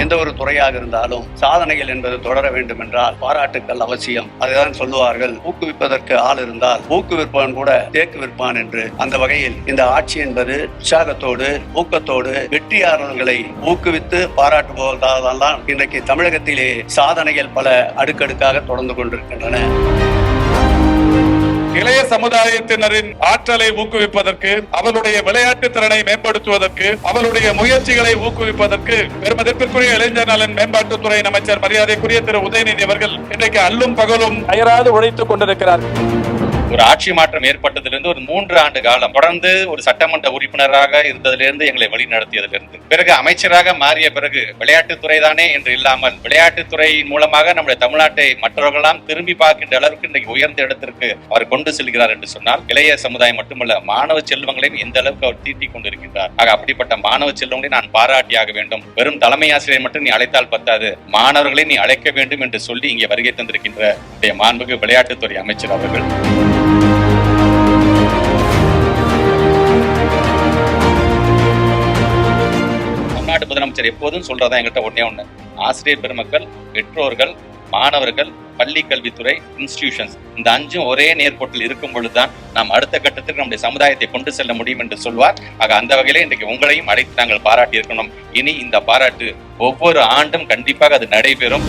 எந்த ஒரு துறையாக இருந்தாலும் சாதனைகள் என்பது தொடர வேண்டும் என்றால் பாராட்டுக்கள் அவசியம். அதைதான் சொல்லுவார்கள். ஊக்குவிப்பதற்கு ஆள் இருந்தால் ஊக்குவிப்பவன் கூட தேக்கு விற்பான் என்று. அந்த வகையில் இந்த ஆட்சி என்பது உற்சாகத்தோடு ஊக்கத்தோடு வெற்றியாளர்களை ஊக்குவித்து பாராட்டுபவர்களால் இன்றைக்கு தமிழகத்திலே சாதனைகள் பல அடுக்கடுக்காக தொடர்ந்து கொண்டிருக்கின்றன. இளைய சமுதாயத்தினரின் ஆற்றலை ஊக்குவிப்பதற்கு அவளுடைய விளையாட்டு திறனை மேம்படுத்துவதற்கு அவளுடைய முயற்சிகளை ஊக்குவிப்பதற்கு பெருமதிப்பிற்குரிய இளைஞர் நலன் மேம்பாட்டுத்துறை அமைச்சர் மரியாதைக்குரிய திரு உதயநிதி அவர்கள் இன்றைக்கு அல்லும் பகலும் அயராது உழைத்துக் கொண்டிருக்கிறார் ஒரு ஆட்சி மாற்றம் ஏற்பட்டதிலிருந்து ஒரு மூன்று ஆண்டு காலம் தொடர்ந்து ஒரு சட்டமன்ற உறுப்பினராக இருந்ததிலிருந்து எங்களை வழி நடத்தியதிலிருந்து பிறகு அமைச்சராக மாறிய பிறகு விளையாட்டுத்துறை தானே என்று இல்லாமல் விளையாட்டுத்துறையின் மூலமாக நம்முடைய தமிழ்நாட்டை மற்றவர்களெல்லாம் திரும்பி பார்க்கின்ற அளவுக்கு இன்றைக்கு உயர்ந்த இடத்திற்கு அவர் கொண்டு செல்கிறார் என்று சொன்னால் இளைய சமுதாயம் மட்டுமல்ல மாணவ செல்வங்களையும் எந்த அளவுக்கு அவர் தீட்டிக் கொண்டிருக்கின்றார். ஆக அப்படிப்பட்ட மாணவ செல்வங்களை நான் பாராட்டியாக வேண்டும். வெறும் தலைமை ஆசிரியர் மட்டும் நீ அழைத்தால் பத்தாது. மாணவர்களை நீ அழைக்க வேண்டும் என்று சொல்லி இங்கே வருகை தந்திருக்கின்ற மாண்புக்கு விளையாட்டுத்துறை அமைச்சர் அவர்கள். தமிழ்நாட்டு முதலமைச்சர் எப்போதும் சொல்றதா எங்கிட்ட ஒன்னே ஒண்ணு. ஆசிரியர் பெருமக்கள் பெற்றோர்கள் மாணவர்கள் பள்ளி கல்வித்துறை இன்ஸ்டிடியூஷன்ஸ் இந்த அஞ்சும் ஒரே நேர்கோட்டில் இருக்கும் பொழுதுதான் நாம் அடுத்த கட்டத்துக்கு நம்முடைய சமுதாயத்தை கொண்டு செல்ல முடியும் என்று சொல்வார். ஆக அந்த வகையிலே இன்றைக்கு உங்களையும் அழைத்து நாங்கள் பாராட்டி இருக்கணும் இனி இந்த பாராட்டு ஒவ்வொரு ஆண்டும் கண்டிப்பாக அது நடைபெறும்.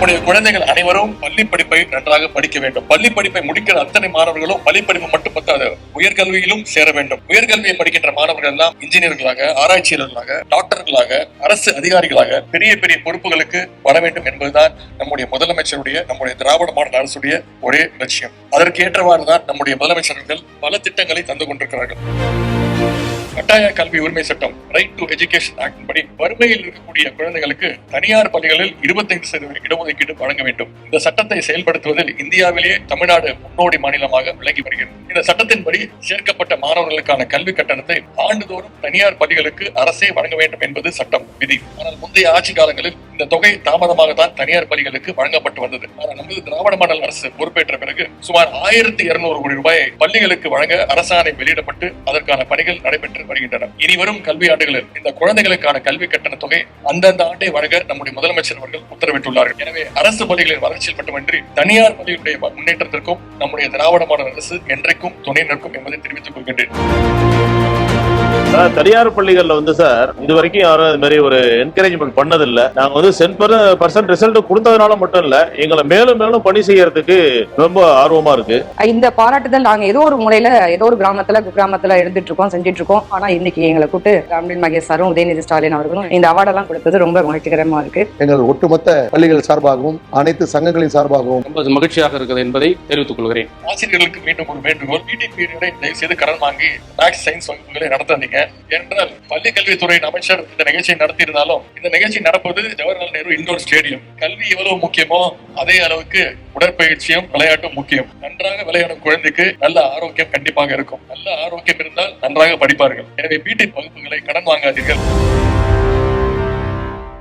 நம்முடைய குழந்தைகள் அனைவரும் பள்ளி படிப்பை நன்றாக படிக்க வேண்டும். பள்ளி படிப்பை முடிக்கிற அத்தனை மாணவர்களும் பள்ளி படிப்பு மட்டும் பத்தாது உயர்கல்வியிலும் சேர வேண்டும். உயர்கல்வியை படிக்கின்ற மாணவர்கள் எல்லாம் இன்ஜினியர்களாக ஆராய்ச்சியாளர்களாக டாக்டர்களாக அரசு அதிகாரிகளாக பெரிய பெரிய பொறுப்புகளுக்கு வர வேண்டும் என்பதுதான் நம்முடைய முதலமைச்சருடைய நம்முடைய திராவிட மாடல் அரசுடைய ஒரே லட்சியம். அதற்கு ஏற்றவாறு தான் நம்முடைய முதலமைச்சர்கள் பல திட்டங்களை தந்து கொண்டிருக்கிறார்கள். கட்டாய கல்வி உரிமை சட்டம் ரைட் டு எஜுகேஷன் ஆக்ட் படி வறுமையில் இருக்கக்கூடிய குழந்தைகளுக்கு தனியார் பள்ளிகளில் இருபத்தைந்து சதவீத இடஒதுக்கீடு வழங்க வேண்டும். இந்த சட்டத்தை செயல்படுத்துவதில் இந்தியாவிலேயே தமிழ்நாடு முன்னோடி மாநிலமாக விளங்கி வருகிறது. இந்த சட்டத்தின்படி சேர்க்கப்பட்ட மாணவர்களுக்கான கல்வி கட்டணத்தை ஆண்டுதோறும் தனியார் பள்ளிகளுக்கு அரசே வழங்க வேண்டும் என்பது சட்டம் விதி. ஆனால் முந்தைய ஆட்சி காலங்களில் இந்த தொகை தாமதமாக தான் தனியார் பள்ளிகளுக்கு வழங்கப்பட்டு வந்தது. ஆனால் நமது திராவிட மாடல் அரசு பொறுப்பேற்ற பிறகு சுமார் ஆயிரத்தி இருநூறு கோடி ரூபாயை பள்ளிகளுக்கு வழங்க அரசாணை வெளியிடப்பட்டு அதற்கான பணிகள் நடைபெற்று வருகின்றன. இனிவரும் கல்வி ஆண்டுகளில் இந்த குழந்தைகளுக்கான கல்வி கட்டண தொகை அந்தந்த ஆண்டை வழங்க நம்முடைய முதலமைச்சர் அவர்கள் உத்தரவிட்டுள்ளார்கள். எனவே அரசு பள்ளிகளின் வளர்ச்சியில் மட்டுமின்றி தனியார் பள்ளிகளுடைய முன்னேற்றத்திற்கும் நம்முடைய திராவிட மாடல் அரசு என்றைக்கு நிற்கும் துணை நிற்கும் என்பதை தெரிவித்துக் கொள்கின்றேன். தனியார் பள்ளிகள்ல வந்து சார் இது வரைக்கும் யாரும் இது மாதிரி ஒரு என்கரேஜ்மெண்ட் பண்ணதில்ல. நாங்க வந்து சென்ட் பர்சன்ட் ரிசல்ட் கொடுத்ததுனால மட்டும் இல்ல எங்களை மேலும் மேலும் பணி செய்யறதுக்கு ரொம்ப ஆர்வமா இருக்கு. இந்த பாராட்டுதல் நாங்க ஏதோ ஒரு முறையில ஏதோ ஒரு கிராமத்துல குக்கிராமத்துல எழுதிட்டு இருக்கோம் செஞ்சுட்டு இருக்கோம் ஆனா இன்னைக்கு எங்களை கூப்பிட்டு ராம்லின் மகேஷ் சாரும் உதயநிதி ஸ்டாலின் அவர்களும் இந்த அவார்டெல்லாம் கொடுத்தது ரொம்ப மகிழ்ச்சிகரமா இருக்கு. எங்கள் ஒட்டுமொத்த பள்ளிகள் சார்பாகவும் அனைத்து சங்கங்களின் சார்பாகவும். ரொம்ப மகிழ்ச்சியாக இருக்கிறது என்பதை தெரிவித்துக் கொள்கிறேன். ஆசிரியர்களுக்கு மீண்டும் ஒரு வேண்டுகோள் பிடி பீரியடை தயவு செய்து கடன் வாங்கி மேக்ஸ் சயின்ஸ் வகுப்புகளை நடத்தாதீங்க. ஏனென்றால் பள்ளி கல்வித்துறையின் அமைச்சர் இந்த நிகழ்ச்சியை நடத்தியிருந்தாலும் இந்த நிகழ்ச்சி நடப்பது ஜவஹர்லால் நேரு இண்டோர் ஸ்டேடியம். கல்வி எவ்வளவு முக்கியமோ அதே அளவுக்கு உடற்பயிற்சியும் விளையாட்டும் முக்கியம். நன்றாக விளையாடும் குழந்தைக்கு நல்ல ஆரோக்கியம் கண்டிப்பாக இருக்கும். நல்ல ஆரோக்கியம் இருந்தால் நன்றாக படிப்பார்கள். எனவே வீட்டின் வகுப்புகளை கடன் வாங்காதீர்கள்.